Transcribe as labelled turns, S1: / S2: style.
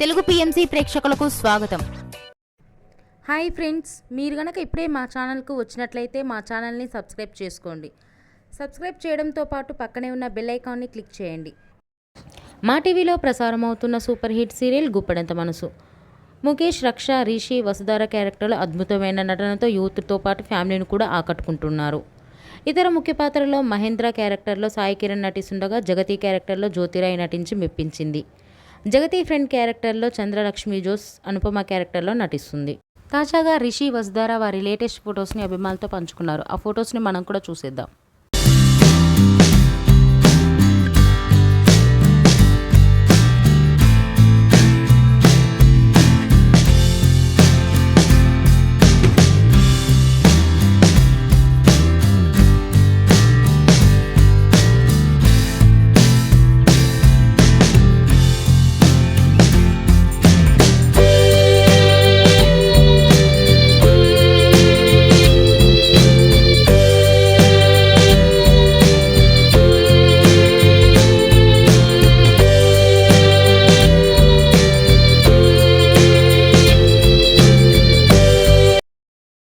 S1: Telugu PMC ప్రేక్షకులకు స్వాగతం.
S2: Hi friends మీరు గనక ఇప్పుడే మా ఛానల్కు వచ్చినట్లయితే మా ఛానల్ని సబ్స్క్రైబ్ చేసుకోండి. సబ్స్క్రైబ్ చేయడంతో పాటు పక్కనే ఉన్న బెల్ ఐకాన్ని క్లిక్ చేయండి. మా టీవీలో ప్రసారం అవుతున్న సూపర్ హిట్ సీరియల్ గుప్పడంత మనసు. ముఖేష్ రక్ష రిషి వసుధార క్యారెక్టర్లు అద్భుతమైన నటనతో యూత్తో పాటు ఫ్యామిలీని కూడా ఆకట్టుకుంటున్నారు. ఇతర ముఖ్య పాత్రలో మహేంద్ర క్యారెక్టర్లో సాయి కిరణ్ నటిస్తుండగా జగతి క్యారెక్టర్లో జ్యోతిరాయ్ నటించి మెప్పించింది. జగతి ఫ్రెండ్ క్యారెక్టర్లో చంద్రలక్ష్మి జోస్ అనుపమ క్యారెక్టర్లో నటిస్తుంది. తాజాగా రిషి వసుధార వారి లేటెస్ట్ ఫొటోస్ని అభిమానులతో పంచుకున్నారు. ఆ ఫొటోస్ని మనం కూడా చూసేద్దాం.